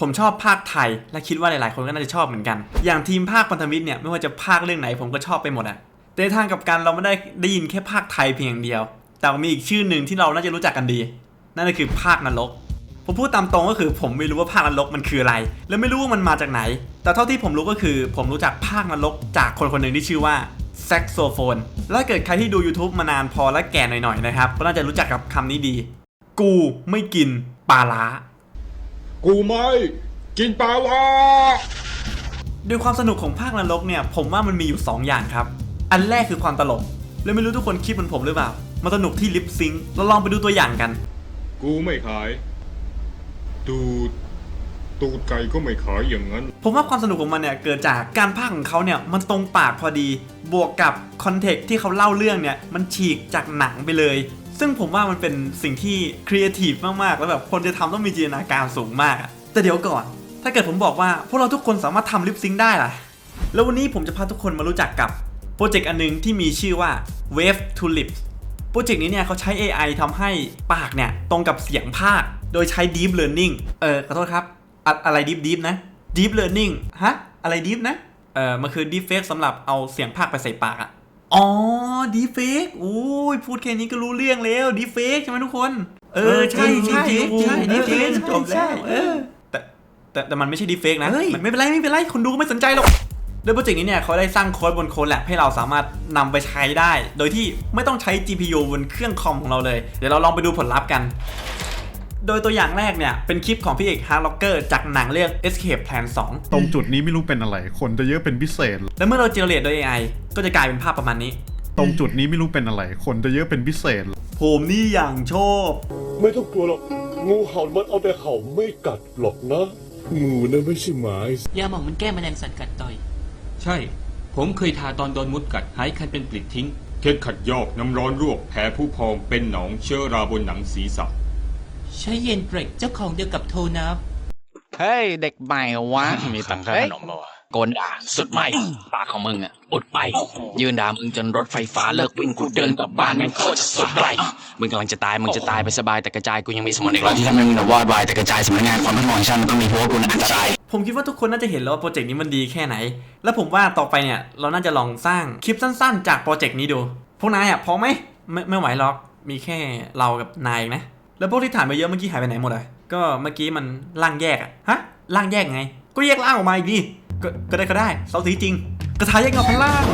ผมชอบภาคไทย และคิดว่าหลายๆ คนก็น่าจะชอบเหมือนกัน อย่างทีมภาคพันธมิตรเนี่ยไม่ว่าจะภาคเรื่องไหนผมก็ชอบไปหมดอะแต่ทางกับกันเราไม่ได้ได้ยินแค่ภาคไทยเพียงเดียว แต่มีอีกชื่อหนึ่งที่เราน่าจะรู้จักกันดี นั่นก็คือภาคนรกผมพูดตามตรงก็คือผมไม่รู้ว่าภาคนรกมันคืออะไร และไม่รู้ว่ามันมาจากไหน แต่เท่าที่ผมรู้ก็คือ ผมรู้จักภาคนรกจากคนคนหนึ่งที่ชื่อว่าแซกโซโฟน แล้วเกิดใครที่ดู YouTube มานานพอและแก่หน่อยๆนะครับ ก็น่าจะรู้จักกับคำนี้ดี กูไม่กินปลาล้า กูไม่กินปลาลาด้วยความสนุกของภาคนรกเนี่ย ผมว่ามันมีอยู่ 2 อย่างครับ อันแรกคือความตลก แล้วไม่รู้ทุกคนคิดเหมือนผมหรือเปล่า มันสนุกที่ลิปซิงค์เราลองไปดูตัวอย่างกัน กูไม่ขาย ตูดตูดไก่ก็ไม่ขายอย่างนั้น ผมว่าความสนุกของมันเนี่ยเกิดจากการพากย์ของเขาเนี่ยมันตรงปากพอดี บวกกับคอนเทกต์ที่เขาเล่าเรื่องเนี่ยมันฉีกจากหนังไปเลย ซึ่งผมว่ามันเป็นสิ่งที่ครีเอทีฟมากๆ แล้วแบบคนจะทำต้องมีจินตนาการสูงมากอะแต่เดี๋ยวก่อน ถ้าเกิดผมบอกว่าพวกเราทุกคนสามารถทำลิปซิงค์ได้ล่ะ แล้ววันนี้ผมจะพาทุกคนมารู้จักกับโปรเจกต์อันหนึงที่มีชื่อว่า Wave to Lips โปรเจกต์นี้เนี่ยเขาใช้ AI ทำให้ปากเนี่ยตรงกับเสียงภาค โดยใช้ Deep Learning เออขอโทษครับอะอะไร Deep Deep นะ Deep Learning ฮะ อะไร Deep นะ เออมันคือ Deep Fake สำหรับเอาเสียงภาคไปใส่ปากอะ อ๋อ Deep Fake โอ้ยพูดแค่นี้ก็รู้เรื่องแล้ว Deep Fake ใช่ไหมทุกคน เออใช่ใช่ใช่ Deep Fake จบแล้วเออแต่แต่แต่มันไม่ใช่ Deep Fake นะมันไม่เป็นไรไม่เป็นไรคนดูก็ไม่สนใจหรอกโดยโปรเจกต์นี้เนี่ยเขาได้สร้างโค้ดบนโค้ดแลบให้เราสามารถนำไปใช้ได้ โดยที่ไม่ต้องใช้ GPU บนเครื่องคอมของเราเลย เดี๋ยวเราลองไปดูผลลัพธ์กัน โดยตัวอย่างแรกเนี่ย เป็นคลิปของพี่เอกฮาร์ล็อกเกอร์จากหนังเรื่อง Escape Plan 2 ตรงจุดนี้ไม่รู้เป็นอะไร คนจะเยอะเป็นพิเศษ และเมื่อเราเจเนเรตโดย AI ก็จะกลายเป็นภาพประมาณนี้ ตรงจุดนี้ไม่รู้เป็นอะไร คนจะเยอะเป็นพิเศษ ผมนี่อย่างชอบไม่ต้องกลัวหรอกงูเห่ามันเอาแต่เห่าไม่กัดหรอกนะงูนะไม่ใช่หมา ยาหมองมันแก้แมลงสัตว์กัดต่อย ใช่ ผมเคยทาตอนโดนมุดกัดหายคันเป็นปลิดทิ้ง เท็ดขัดยอกน้ำร้อนรวกแผลผู้พองเป็นหนองเชื้อราบนหนังศีรษะ ใช้เย็นเบรกเจ้าของเดียวกับโทนับเฮ้ย เด็กใหม่วะมีตังค่าเฮ้ขยนมป่าวะโกนด่าสุดใหม่ปากของมึงอะอุดไป ยืนด่ามึงจนรถไฟฟ้าเลิกวิ่งกูเดินกลับบ้านแม่งโคตรจะสุดไรมึงกำลังจะตายมึงจะตายไปสบายแต่กระจายกูยังมีสมุนอีกร้อยที่ทำให้มึงน่ะวอดวายแต่กระจายสำนักงานความมั่นคงแห่งชาติมันต้องมีเพราะว่ากูน่ะอันตรายผมคิดว่าทุกคนน่าจะเห็นแล้วว่าโปรเจกต์นี้มันดีแค่ไหน แล้วผมว่าต่อไปเนี่ยเราน่าจะลองสร้างคลิปสั้น ๆ จากโปรเจกต์นี้ดูพวกนายอะพอไหมไม่ไม่ไหวหรอกมีแค่เรากับนายเองนะ แล้วพวกที่ถ่ายมาเยอะเมื่อกี้หายไปไหนหมดเลยก็เมื่อกี้มันล่างแยกอะฮะล่างแยกไง ก็แยกล่างออกมาอีกดิก็ก็ได้ก็ได้เสาสีจริง กระทายแยกเงาพันล่าง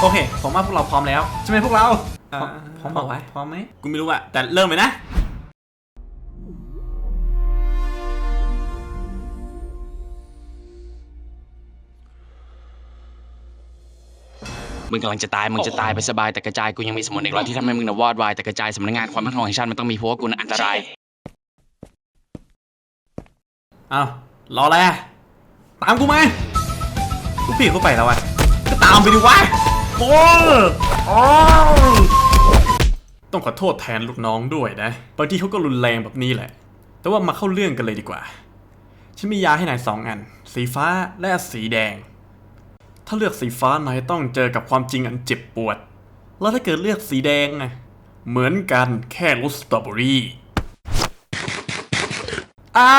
โอเคผมว่าพวกเราพร้อมแล้วใช่ไหมพวกเราพร้อมบอกไว้พร้อมไหมกูไม่รู้อะแต่เริ่มเลยนะ มึงกำลังจะตาย มึงจะตายไปสบายแต่กระจายกูยังมีสมุนอีกร้อยที่ทำให้มึงน่ะวอดวายแต่กระจายสำนักงานความมั่นคงแห่งชาติมันต้องมีเพราะว่ากูน่ะอันตรายอ้าวรออะไรอะตามกูมากูพี่เขาไปแล้ววะก็ตามไปดิวะโอ้โอ้ต้องขอโทษแทนลูกน้องด้วยนะบางทีเขาก็รุนแรงแบบนี้แหละ แต่ว่ามาเข้าเรื่องกันเลยดีกว่า ฉันมียาให้นายสองอัน สีฟ้าและสีแดง ถ้าเลือกสีฟ้านายต้องเจอกับความจริงอันเจ็บปวด แล้วถ้าเกิดเลือกสีแดงไงเหมือนกันแค่รสสตรอเบอรี่อา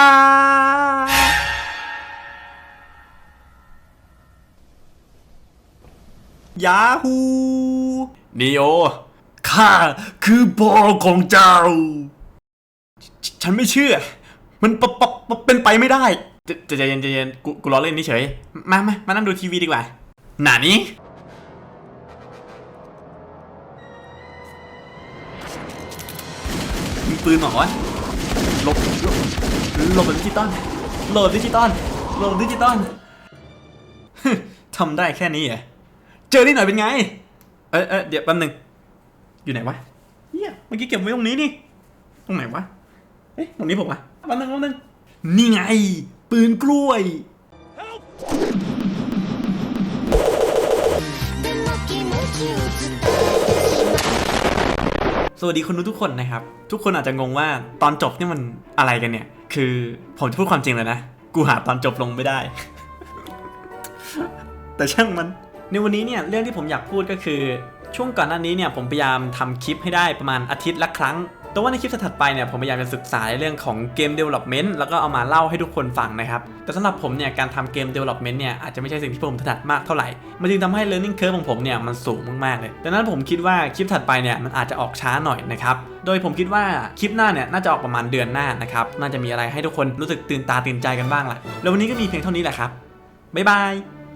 ยาฮูนีโอข้าคือพ่อของเจ้า ฉันไม่เชื่อ มันปปปเป็นไปไม่ได้ จะใจเย็นใจเย็นกูกูล้อเล่นนี่เฉย มามามานั่งดูทีวีดีกว่า หนานี้มีปืนหรอวะหลบหลบหลบดิจิตอลโหลดดิจิตอลโหลดดิจิตอลทำได้แค่นี้เหรอเจอที่หน่อยเป็นไง เออเออเดี๋ยวแป๊บนึง อยู่ไหนวะเฮียเมื่อกี้เก็บไว้ตรงนี้นี่ ตรงไหนวะ เอ๊ะตรงนี้ผมวะแป๊บนึงแป๊บนึงนี่ไง ปืนกล้วย สวัสดีคุณทุกคนนะครับ ทุกคนอาจจะงงว่าตอนจบนี่มันอะไรกันเนี่ย คือผมจะพูดความจริงเลยนะ กูหาตอนจบลงไม่ได้ แต่ช่างมัน ในวันนี้เนี่ยเรื่องที่ผมอยากพูดก็คือ ช่วงก่อนหน้านี้เนี่ยผมพยายามทำคลิปให้ได้ประมาณอาทิตย์ละครั้ง แต่ว่าในคลิปถัดไปเนี่ยผมพยายามจะศึกษาในเรื่องของเกม development แล้วก็เอามาเล่าให้ทุกคนฟังนะครับ แต่สำหรับผมเนี่ยการทำเกม development เนี่ยอาจจะไม่ใช่สิ่งที่ผมถนัดมากเท่าไหร่ มันจึงทำให้ learning curve ของผมเนี่ยมันสูงมากๆเลย ดังนั้นผมคิดว่าคลิปถัดไปเนี่ยมันอาจจะออกช้าหน่อยนะครับ โดยผมคิดว่าคลิปหน้าเนี่ยน่าจะออกประมาณเดือนหน้านะครับ น่าจะมีอะไรให้ทุกคนรู้สึกตื่นตาตื่นใจกันบ้างแหละแล้ววันนี้ก็มีเพียงเท่านี้แหละครับบ๊ายบาย